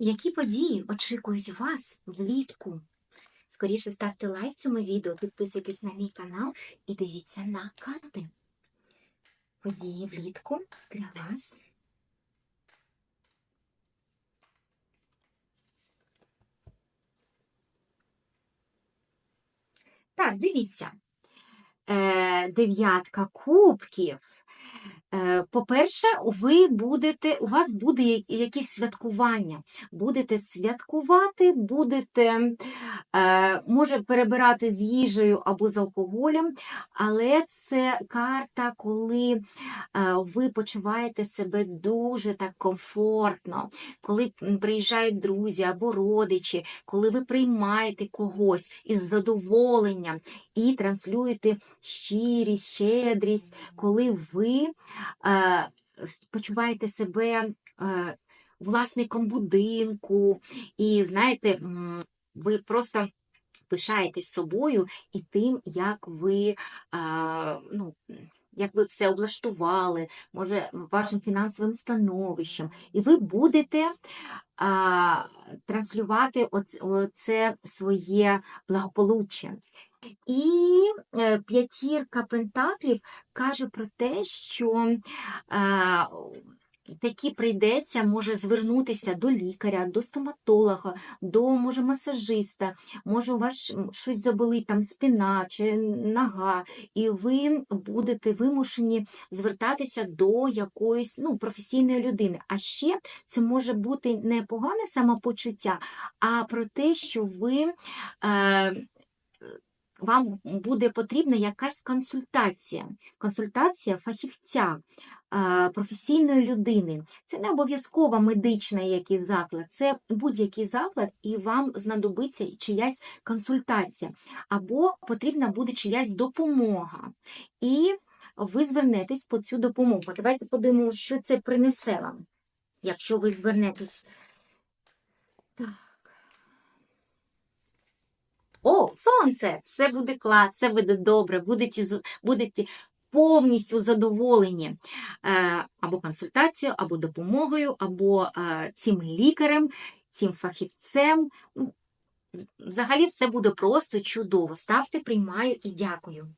Які події очікують вас влітку? Скоріше ставте лайк цьому відео, підписуйтесь на мій канал і дивіться на карти. Події влітку для вас. Так, дивіться. Е, дев'ятка кубків. Е, По-перше, ви будете, у вас буде якесь святкування. Будете святкувати, будете, е, може, перебирати з їжею або з алкоголем, але це карта, коли е, ви почуваєте себе дуже так комфортно, коли приїжджають друзі або родичі, коли ви приймаєте когось із задоволенням і транслюєте щирість, щедрість, коли ви почуваєте себе е, власником будинку, і знаєте, ви просто пишаєтесь собою і тим, як ви, е, ну, як ви все облаштували, може, вашим фінансовим становищем, і ви будете а, транслювати оц- оце своє благополуччя. І е, п'ятірка пентаклів каже про те, що е, таки прийдеться може звернутися до лікаря, до стоматолога, до може масажиста, може у вас щось заболить, там спина чи нога, і ви будете вимушені звертатися до якоїсь ну, професійної людини. А ще це може бути не погане самопочуття, а про те, що ви. Е, вам буде потрібна якась консультація, консультація фахівця, е, професійної людини. Це не обов'язково медичний якийсь заклад, це будь-який заклад, і вам знадобиться чиясь консультація, або потрібна буде чиясь допомога. І ви звернетесь по цю допомогу. Давайте подивимося, що це принесе вам, якщо ви звернетесь. Так. О, сонце! Все буде клас, все буде добре, будете, будете повністю задоволені е, або консультацією, або допомогою, або е, цим лікарем, цим фахівцем. Взагалі все буде просто чудово. Ставте, приймаю і дякую.